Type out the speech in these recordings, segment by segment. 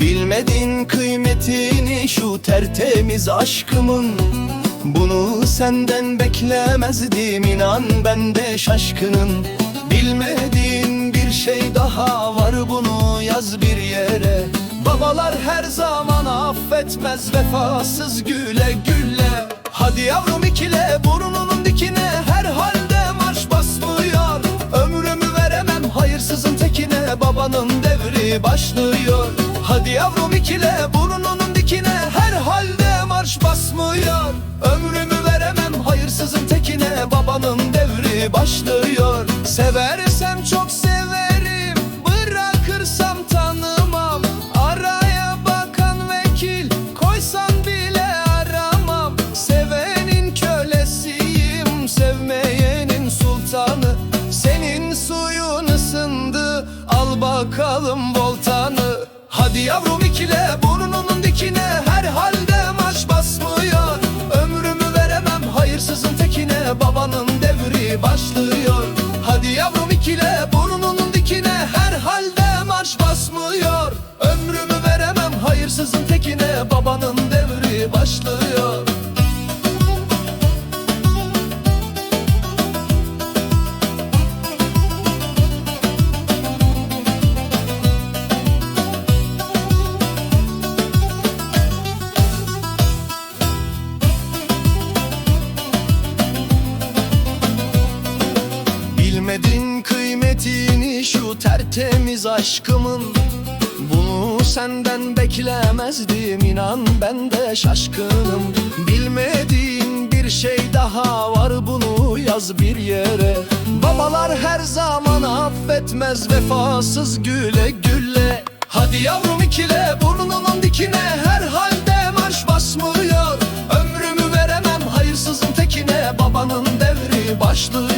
Bilmedin kıymetini şu tertemiz aşkımın. Bunu senden beklemezdim inan ben de şaşkınım Bilmediğin bir şey daha var bunu yaz bir yere. Babalar her zaman affetmez vefasız güle güle. Hadi yavrum ikile burnunun dikine herhalde marş basmıyor Ömrümü veremem hayırsızın tekine babanın devri başlıyor Hadi yavrum ikile burnunun dikine herhalde marş basmıyor. Ömrümü veremem hayırsızın tekine babanın devri başlıyor. Seversem çok severim bırakırsam tanımam. Araya bakan vekil koysan bile aramam. Sevenin kölesiyim sevmeyenin sultanı. Senin suyun ısındı al bakalım voltanı Hadi yavrum ikile burnunun dikine herhalde maç basmıyor. Ömrümü veremem hayırsızın tekine babanın devri başlıyor. Hadi yavrum ikile burnunun dikine herhalde marş basmıyor. Ömrümü veremem hayırsızın tekine babanın Bilmedin kıymetini şu tertemiz aşkımın. Bunu senden beklemezdim inan ben de şaşkınım. Bilmediğin bir şey daha var bunu yaz bir yere. Babalar her zaman affetmez vefasız güle güle. Hadi yavrum ikile burnunun dikine herhalde marş basmıyor. Ömrümü veremem hayırsızın tekine babanın devri başlıyor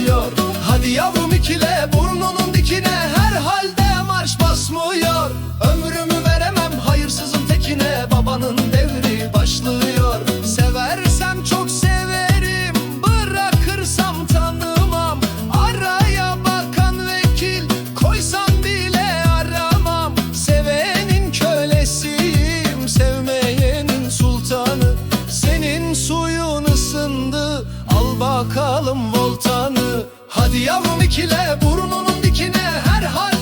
Al bakalım voltanı. Hadi yavrum ikile burnunun dikine her hal